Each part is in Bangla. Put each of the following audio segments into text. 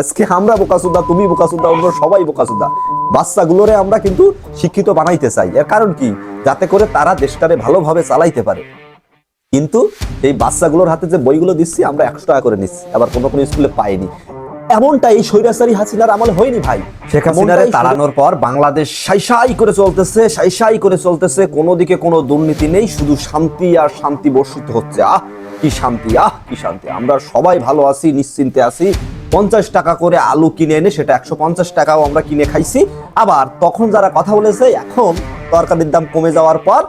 আজকে আমরা বোকাসুদা তুমি বোকাসুদা অন্য সবাই বোকাসুদা বাচ্চাগুলোরে আমরা কিন্তু শিক্ষিত বানাইতে চাই। এর কারণ কি? যাতে করে তারা দেশটারে ভালোভাবে চালাইতে পারে। কিন্তু এই বাচ্চাগুলোর হাতে যে বইগুলো দিচ্ছি আমরা একশো টাকা করে নিচ্ছি। আবার কোনো কোনো স্কুলে পাইনি। এমনটা এই স্বৈরাচারী হাসিনার আমল হয়নি ভাই। শেখ হাসিনারে তাড়ানোর পর বাংলাদেশ সাই সাই করে চলতেছে সাই সাই করে চলতেছে। কোনো দিকে কোনো দুর্নীতি নেই শুধু শান্তি আর শান্তি বর্ষিত হচ্ছে। আহ কি শান্তি আহ কি শান্তি। আমরা সবাই ভালো আছি নিশ্চিন্তে আছি। পঞ্চাশ টাকা করে আলু কিনে এনে সেটা একশো পঞ্চাশ টাকাও আমরা কিনে খাইছি। আবার তখন যারা কথা বলেছে, এখন তরকারির দাম কমে যাওয়ার পর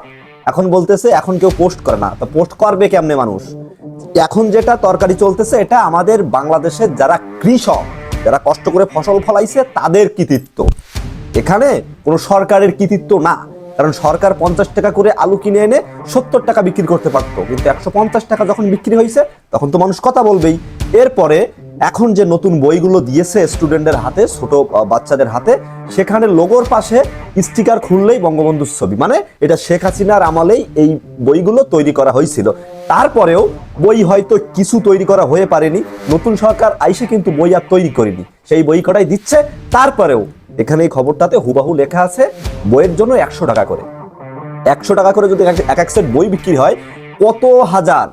এখন বলতেছে, এখন কেউ পোস্ট করে না। তো পোস্ট করবে কেমনে মানুষ? এখন যেটা তরকারি চলতেছে, এটা আমাদের বাংলাদেশের যারা কৃষক, যারা কষ্ট করে ফসল ফলাইছে, তাদের কৃতিত্ব। এখানে কোনো সরকারের কৃতিত্ব না। কারণ সরকার পঞ্চাশ টাকা করে আলু কিনে এনে সত্তর টাকা বিক্রি করতে পারতো। কিন্তু একশো পঞ্চাশ টাকা যখন বিক্রি হয়েছে তখন তো মানুষ কথা বলবেই। এরপরে এখন যে নতুন বইগুলো দিয়েছে স্টুডেন্টের হাতে, ছোট বাচ্চাদের হাতে, সেখানে লোগোর পাশে স্টিকার খুললেই বঙ্গবন্ধুর ছবি। মানে এটা শেখ হাসিনার আমলেই এই বইগুলো তৈরি করা হয়েছিল। তারপরেও বই হয়তো কিছু তৈরি করা হয়ে পারেনি। নতুন সরকার আইসে কিন্তু বই আর তৈরি করেনি। সেই বই কটাই দিচ্ছে। তারপরেও এখানে এই খবরটাতে হুবাহু লেখা আছে, বইয়ের জন্য একশো টাকা করে। একশো টাকা করে যদি এক- এক সেট বই বিক্রি হয়, কত হাজার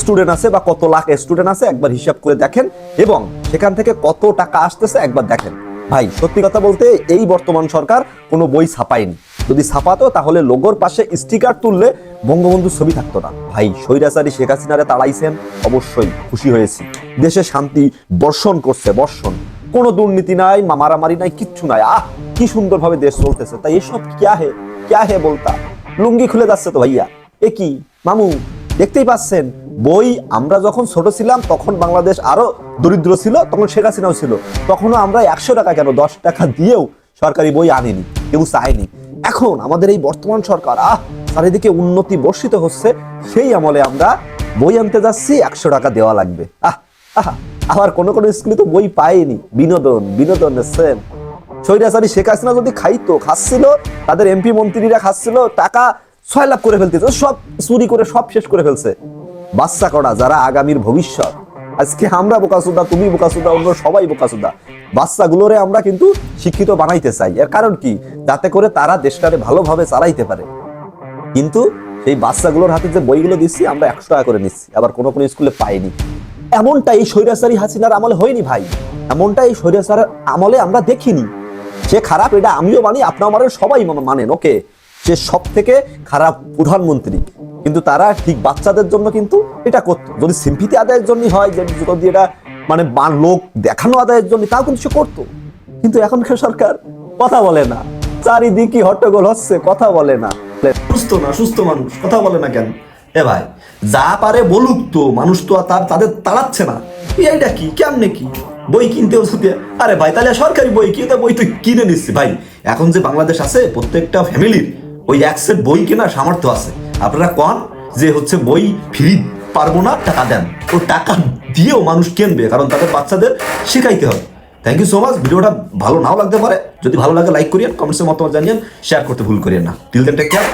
স্টুডেন্ট আছে বা কত লাখ স্টুডেন্ট আছে, একবার হিসাব করে দেখেন এবং সেখান থেকে কত টাকা আসতেছে একবার দেখেন। ভাই, সত্যি কথা বলতে এই বর্তমান সরকার কোনো বই ছাপায়নি। যদি ছাপাতো তাহলে লোগোর পাশে স্টিকার তুললে বঙ্গবন্ধুর ছবি থাকতো না। ভাই, স্বৈরাচারী শেখ হাসিনারে তাড়াইছেন, অবশ্যই খুশি হয়েছি। দেশে শান্তি বর্ষণ করছে, বর্ষণ। কোনো দুর্নীতি নাই মারামারি নাই, কিচ্ছু নাই। আহ, কি সুন্দরভাবে দেশ চলতেছে। তাই এসব ক্যা হে ক্যা হে বলতা? লুঙ্গি খুলে যাচ্ছে তো ভাইয়া। এ কি? মামু, দেখতেই পাচ্ছেন? বই আমরা যখন ছোট ছিলাম, তখন বাংলাদেশ আরও দরিদ্র ছিল, তখন শেখ হাসিনাও ছিল। তখনও আমরা একশো টাকা কেন, দশ টাকা দিয়েও সরকারি বই আনিনি, কেউ চায়নি। এখন আমাদের এই বর্তমান সরকার, আহ, চারিদিকে উন্নতি বর্ষিত হচ্ছে, সেই আমলে আমরা বই আনতে যাচ্ছি, একশো টাকা দেওয়া লাগবে। আহ আহ, আবার কোনো কোনো স্কুলে তো বই পায়নি বিনোদন বিনোদন সেম স্বৈরাচারী শেখ হাসিনা যদি খাইতো, খাচ্ছিল, তাদের এমপি মন্ত্রীরা খাচ্ছিল, টাকা ছয় লাখ করে ফেলতে সব চুরি করে সব শেষ করে ফেলছে। বাচ্চা করা যারা আগামীর ভবিষ্যৎ। আজকে আমরা বোকাসুদা, তুমি বোকাসুদা, অন্য সবাই বোকাসুদা। বাচ্চাগুলোরে আমরা কিন্তু শিক্ষিত বানাইতে চাই। এর কারণ কি? যাতে করে তারা দেশটারে ভালোভাবে চালাইতে পারে। কিন্তু সেই বাচ্চাগুলোর হাতে যে বইগুলো দিচ্ছি, আমরা একশো টাকা করে নিচ্ছি। আবার কোনো কোনো স্কুলে পাইনি। এমনটা এই স্বৈরাচারী হাসিনার আমলে হয়নি ভাই। এমনটা এই স্বৈরাচারের আমলে আমরা দেখিনি। সে খারাপ, এটা আমিও মানি আপনার আমারও সবাই মানেন, ওকে? সে সব থেকে খারাপ প্রধানমন্ত্রী। কিন্তু তারা ঠিক বাচ্চাদের জন্য কিন্তু এটা করতো যদি সিম্পিতি আদায়ের জন্য হয়, যে যদি এটা মানে লোক দেখানো আদায়ের জন্য তাও কিন্তু সে করতো। কিন্তু এখনকার সরকার কথা বলে না। চারিদিকে হট্টগোল হচ্ছে, কথা বলে না। সুস্থ না, সুস্থ মানুষ, কথা বলে না কেন? এ ভাই, যা পারে বলুক তো, মানুষ তো তার তাদের তাড়াচ্ছে না। এইটা কি? কেমনে কি? বই কিনতে যদি আরে ভাই, তাহলে সরকারি বই কিনতে বই তো কিনে নিচ্ছি ভাই। এখন যে বাংলাদেশ আছে, প্রত্যেকটা ফ্যামিলির ওই এক বই কেনার সামর্থ্য আছে। আপনারা কন যে হচ্ছে বই ফ্রি পারব না, টাকা দেন। ও টাকা দিয়েও মানুষ কেনবে, কারণ তাদের বাচ্চাদের শেখাইতে হবে। থ্যাংক ইউ সো মাচ ভিডিওটা ভালো নাও লাগতে পারে। যদি ভালো লাগে লাইক করিয়েন কমেন্টসে মতামত জানিয়েন শেয়ার করতে ভুল করিয়েন না। Till then take care